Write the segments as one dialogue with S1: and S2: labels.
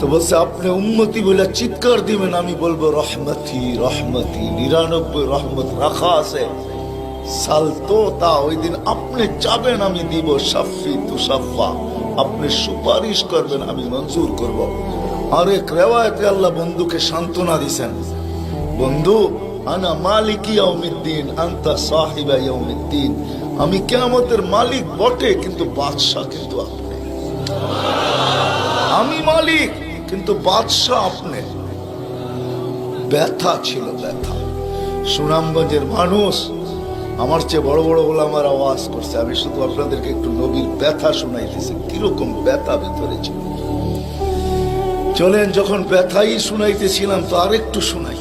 S1: তো বলছে, আপনি উন্মতি বলে চিৎকার দিবেন, আমি বলব, রহমতি রহমতি, নিরানব্বই রহমত রাখা আছে। সাল তো তা, ওই দিন আপনি চাবেন আমি দিব সাফি তুসাফা। আপনি সুপারিশ করবেন, আমি মঞ্জুর করব। আর এক রেওয়ায়তে আল্লাহ বন্ধুকে সান্ত্বনা দিছেন। বন্ধু, আনা মালিক ইয়াউমিদ্দিন, আন্তা সাহিবা ইয়াউমিদ্দিন। আমি কেয়ামতের মালিক বটে, কিন্তু বাদশাহ কিন্তু আপনি। আমি মালিক? কিন্তু বাদশাহ আপনি। ব্যথা ছিল ব্যথা। সুনামগঞ্জের মানুষ আমার চেয়ে বড় বড় বলে আমার আওয়াজ করছে। আমি শুধু আপনাদেরকে একটু নবীর ব্যথা শুনাইতেছি। কীরকম ব্যথা ভেতরে ছিল। চলেন, যখন ব্যথাই শুনাইতেছিলাম তো আরেকটু শুনাই।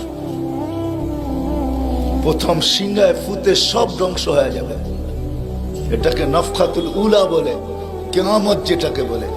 S1: প্রথম সিংহায় ফুতে সব ধ্বংস হয়ে যাবে। এটাকে নফখাতুল উলা বলে, কেয়ামত যেটাকে বলে।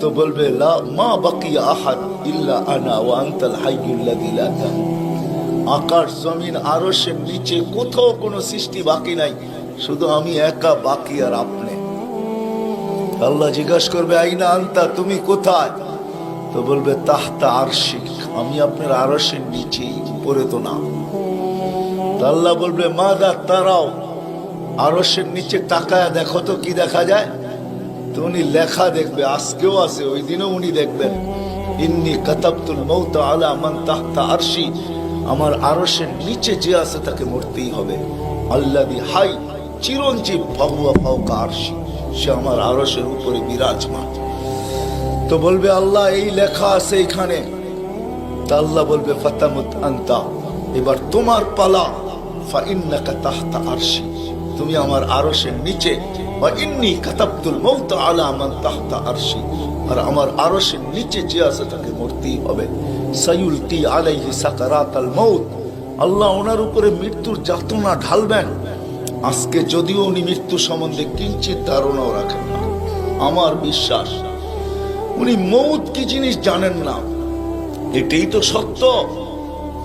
S1: তো বলবে, লা, মা বাকি আহাদ ইল্লা আনা ওয়া আনতাল হাইয়ুল্লাযী লা তামুত আকাশ জমিন আরশের নিচে কোথাও কোনো সৃষ্টি বাকি নাই, শুধু আমি একা বাকি আর আপনি। আল্লাহ জিজ্ঞাসা করবে, আইনা আনতা, তুমি কোথায়? তো বলবে, তাহতা আরশিক, আমি আপনার আরশের নিচে পড়ে তো না আল্লাহ বলবে মা দা তারাও আরশের নিচে তাকায় দেখো তো কি দেখা যায়? তো উনি লেখা দেখবে, আজকেও আছে, ওই দিনও উনি দেখবেন। ইন্নি কাতাবতুল মৌত আলা মান তাহতা আরশি। আমার আরশের নিচে যে আছে তাকে মরতেই হবে। আল্লাদি হাই, চিরঞ্জীব ফাহুয়া ফাউকা আরশি। সে আমার আরশের উপরে বিরাজমান। তো বলবে, আল্লাহ, এই লেখা আছে এখানে। তা আল্লাহ বলবে, ফাতামুত আন্তা। এবার তোমার পালা ফা ইন্নাকা তাহতা আরশি। তুমি আমার আরশের নিচে ইন্নি মৌত আলা তাহতা আরশি। আর আমার আরশের নিচে যে আছে তাকে হবে। সাইউলকি আলাইহি সাকারাতাল মৌত। আল্লাহ ওনার উপরে মৃত্যুর যাতনা ঢালবেন। আজকে যদিও উনি মৃত্যু সম্বন্ধে কিঞ্চিত ধারণাও রাখেন না। আমার বিশ্বাস, উনি মৌত কি জিনিস জানেন না। এটাই তো সত্য।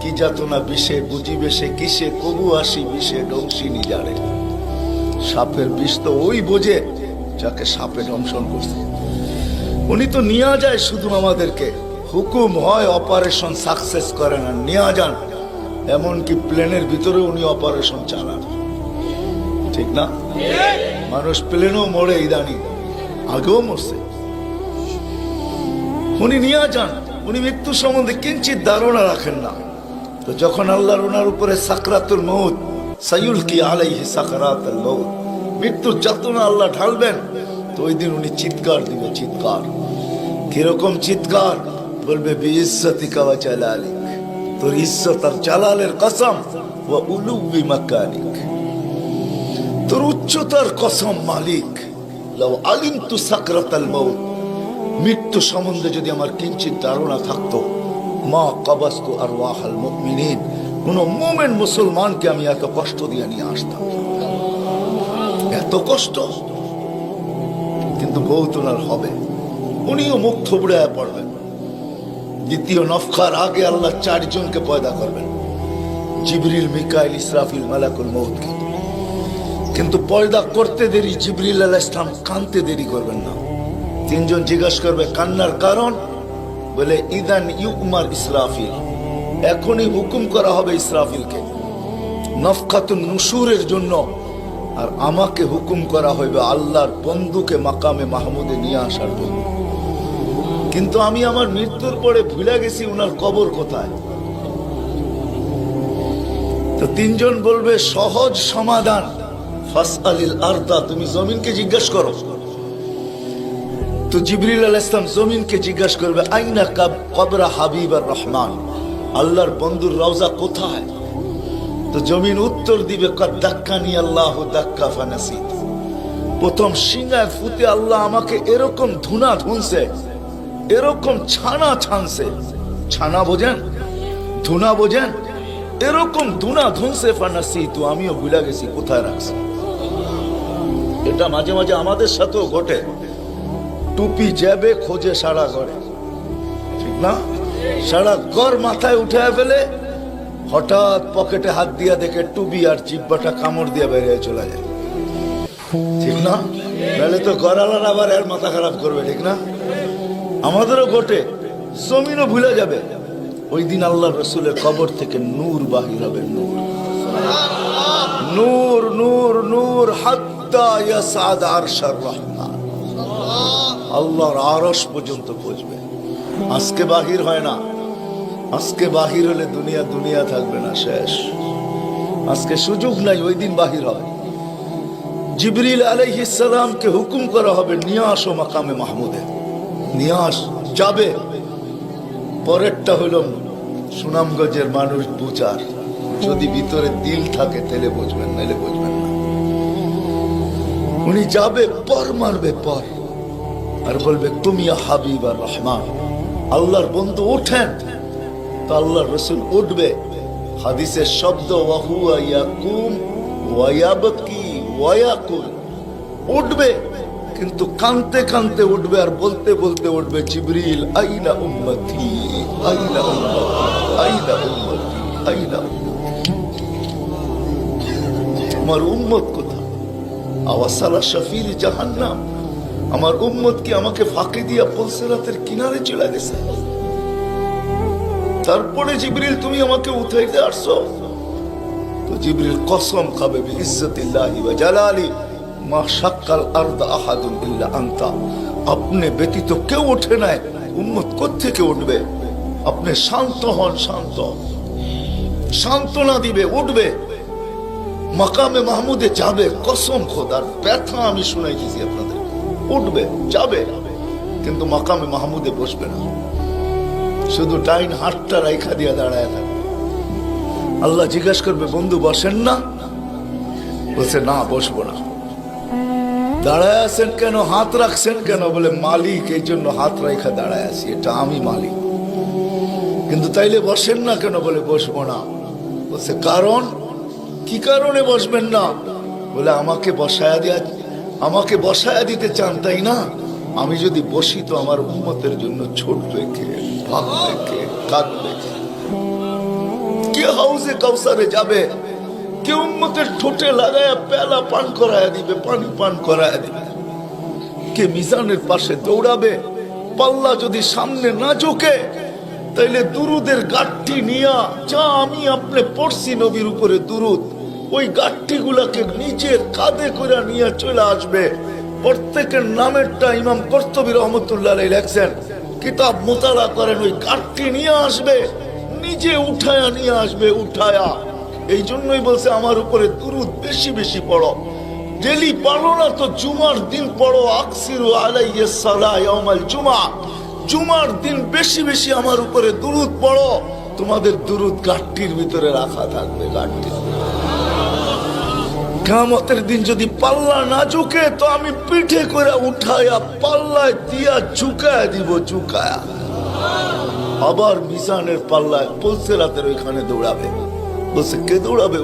S1: কি যাতনা বিষে বুঝিবে সে কিসে, কবু আসি বিষে ডংসিনি জানে। সাপের বিষ তো ওই বোঝে যাকে সাপে দংশন করছে। উনি তো নিয়ে যায় শুধু আমাদেরকে। হুকুম হয় অপারেশন সাকসেস করে না নিয়ে যান। এমনকি প্লেনের ভিতরে উনি অপারেশন চালান। ঠিক না? মানুষ প্লেনও মরে ইদানি, আগেও মরছে। উনি নিয়ে যান, উনি মৃত্যু সম্বন্ধে কিঞ্চিত ধারণা রাখেন না। তো যখন আল্লাহর ওনার উপরে সাকরাতুল মৌত আলাইহি আল্লাহ ঢালবেন। তো ওই দিন উনি চিৎকার দিবে চিৎকার। কীরকম চিৎকার? বলবে, বিইজ্জতিকা ওয়া জালালিক। তোর ইজ্জত আর কসম উলুবি মাকানিক। তোর উচ্চতার কসম মালিক। লাউ আলিমতু সাকরাতাল মৌত মৃত্যু সম্বন্ধে যদি আমার কিঞ্চিত ধারণা থাকতো, মা কবাস্তু আর ওয়াহাল মুমিনিন। কোন মোমেন মুসলমানকে আমি এত কষ্ট দিয়ে নিয়ে আসতাম। এত কষ্ট। কিন্তু বৌতনার হবে। উনিও মুখ থুবড়ায় পড়বেন। দ্বিতীয় নফখার আগে আল্লাহ চারজনকে পয়দা করবেন। জিবরিল, মিকাইল, ইসরাফিল, মালাকুল মৌতকে কিন্তু পয়দা করতে দেরি, জিবরিল আলাহ ইসলাম কানতে দেরি করবেন না। তিনজন জিজ্ঞাসা করবে, কান্নার কারণ? বলে, ইদান ইউমার ইসরাফিল। এখনই হুকুম করা হবে ইসরাফিলকে। নফকাতুন নুসুরের জন্য। আর আমাকে হুকুম করা হইবে আল্লাহর বন্ধুকে মাকামে মাহমুদে নিয়ে আসার জন্য। কিন্তু আমি আমার মৃত্যুর পরে ভুলে গেছি উনার কবর কোথায়। তো তিনজন বলবে, সহজ সমাধান। ফাস আলিল আর্দা, তুমি জমিনকে জিজ্ঞাসা করো। তো জিবরিল আল ইসলাম জমিনকে জিজ্ঞাসা করবে, আইনা কাব কবরা হাবিব আর রহমান? আল্লাহর বন্ধুর রওজা কোথায়? তো জমিন উত্তর দিবে দাক্কানি আল্লাহ দাক্কা ফানাসিত। প্রথম সিংহায় ফুতে আল্লাহ আমাকে এরকম ধুনা ধুনছে, এরকম ছানা ছানছে। ছানা বোঝেন? ধুনা বোঝেন? এরকম ধুনা ধুনছে ফানাসি তো আমিও ভুলে গেছি, কোথায় রাখছি? এটা মাঝে মাঝে আমাদের সাথেও ঘটে। টুপি যাবে খোঁজে সারা ঘরে। ঠিক না? সারা ঘর মাথায় উঠে ফেলে হঠাৎ পকেটে হাত দিয়া দেখে টুবি আর চিব্বাটা কামড় দিয়ে বেরিয়ে চলে যায়। ঠিক না? নাহলে তো গড়ালার আবার এর মাথা খারাপ করবে, ঠিক না? আমাদেরও ঘটে, জমিনও ভুলে যাবে। ওই দিন আল্লাহ রসুলের কবর থেকে নূর বাহির হবে, নূর। নূর নূর নূর, হাত্তা আরশার রহমান। আল্লাহর আরস পর্যন্ত পৌঁছবে। আজকে বাহির হয় না। আজকে বাহির হলে দুনিয়া দুনিয়া থাকবে না, শেষ। আজকে সুযোগ নাই, ওই দিন বাহির হয়। জিবরিল আলাইহিসালামকে হুকুম করা হবে, নিয়ে আসো মাকামে মাহমুদে। নিয়ে আস, যাবে। পরেরটা হলো সুনামগঞ্জের মানুষ বুচার। যদি ভিতরে দিল থাকে, তাহলে বুঝবেন, নাহলে বুঝবেন না। উনি যাবে, পর মারবে, পর। আর বলবে তুমি হাবিব আর রহমান। আল্লাহর বন্ধু ওঠেন। তো আল্লাহর রসুল উঠবে। হাদিসের শব্দ উঠবে, কিন্তু কানতে কানতে উঠবে আর বলতে বলতে উঠবে, জিবরিল, আইনা উম্মতি আইনা উম্মতি আইনা উম্মতি, আইনা আমার উম্মত কোথায়? আওয়াসালা শফির জাহান্নাম। আমার উম্মত কি আমাকে ফাঁকি দিয়া পলসেরাতের কিনারে চলে গেছে। তারপরে জিবরিল, তুমি আমাকে উঠাইতে আসছো। তো জিবরিল কসম খাবে ইজ্জতিল্লাহি ওয়া জালালি। মা শাক্কাল আরদা আহাদুন ইল্লা আনতা। আপনি ব্যতীত কেউ ওঠে নাই। উম্মত কোত্থেকে উঠবে? আপনি শান্ত হন, শান্ত। সান্ত্বনা দিবে, উঠবে। মাকামে মাহমুদে যাবে, কসম খোদার ব্যথা আমি শুনাই দিয়েছি আপনাদের। উঠবে, যাবে। কিন্তু মাকামে মাহমুদে বসবে না। শুধু ডাইন হাতটা রাইখা দিয়া দাঁড়ায় থাকবে। আল্লাহ জিজ্ঞেস করবে, বন্ধু, বসেন না? বলছে, না, বসবো না। দাঁড়ায় আছেন কেন? হাত রাখছেন কেন? বলে, মালিক, এই জন্য হাত রাইখা দাঁড়ায় আছি, এটা আমি মালিক। কিন্তু তাইলে বসেন না কেন? বলে, বসবো না। বলছে, কারণ? কি কারণে বসবেন না? বলে, আমাকে বসায়া দিয়া আমাকে বসায়া দিতে চান, তাই না? আমি যদি বসি তো আমার উন্মতের জন্য ছোটবে কে ভাববে কে কাঁদবে কে? কে হাউসে কাউসারে যাবে? কে উন্মতের ঠোঁটে লাগায় পেলা পান করায় দিবে, পানি পান করায় দিবে? কে মিজানের পাশে দৌড়াবে? পাল্লা যদি সামনে না ঝোঁকে, তাইলে দুরুদের গাঠটি নিয়া, যা আমি আপনি পড়ছি নবীর উপরে দুরুদ ওই গাঠটি গুলাকে নিজের কাঁধে করে নিয়ে চলে আসবে। প্রত্যেকের নামেরটা ইমাম কর্তবী রহমতুল্লাহ লেখছেন। কিতাব মোতালা করেন, ওই গাঠটি নিয়ে আসবে, নিজে উঠায়া নিয়ে আসবে, উঠায়া। এই জন্যই বলছে, আমার উপরে দুরুদ বেশি বেশি পড়ো। ডেলি পড়ো না তো জুমার দিন পড়ো, আকসিরু আলাইয়া সালা ইয়াউমাল জুমা। জুমার দিন বেশি বেশি আমার উপরে দুরুদ পড়ো। তোমাদের দুরুদ গাঠটির ভিতরে রাখা থাকবে গাঠটি কামতের দিন যদি পাল্লা না চুকে তো আমি পিঠে করে উঠায়া পাল্লায় দিয়া চুকায় দিব চুকায়া আবার মিজানের পাল্লায় পলসেরাতের ওইখানে দৌড়াবে। বলছে, কে দৌড়াবে